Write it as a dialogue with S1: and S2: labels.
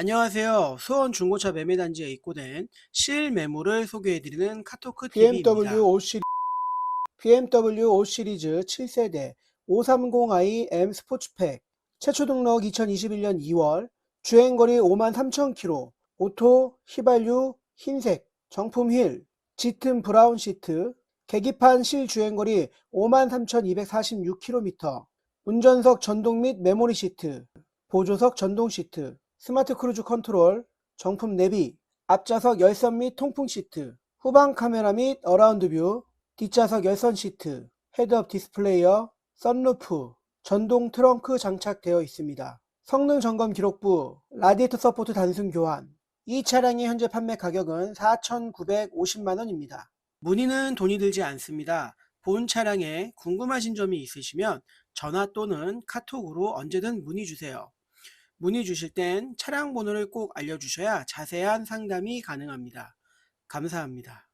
S1: 안녕하세요. 수원 중고차 매매단지에 입고된 실매물을 소개해드리는 카토크 TV입니다.
S2: BMW 5 시리 BMW 5 시리즈 7세대 530i M 스포츠팩 최초 등록 2021년 2월 주행거리 53,000km 오토 휘발유 흰색 정품 휠 짙은 브라운 시트 계기판 실 주행거리 53,246km 운전석 전동 및 메모리 시트 보조석 전동 시트 스마트 크루즈 컨트롤 정품 내비 앞좌석 열선 및 통풍 시트 후방 카메라 및 어라운드 뷰 뒷좌석 열선 시트 헤드업 디스플레이어 썬루프 전동 트렁크 장착되어 있습니다. 성능 점검 기록부 라디에이터 서포트 단순 교환 이 차량의 현재 판매 가격은 4,950만원입니다.
S1: 문의는 돈이 들지 않습니다. 본 차량에 궁금하신 점이 있으시면 전화 또는 카톡으로 언제든 문의 주세요. 문의 주실 땐 차량 번호를 꼭 알려주셔야 자세한 상담이 가능합니다. 감사합니다.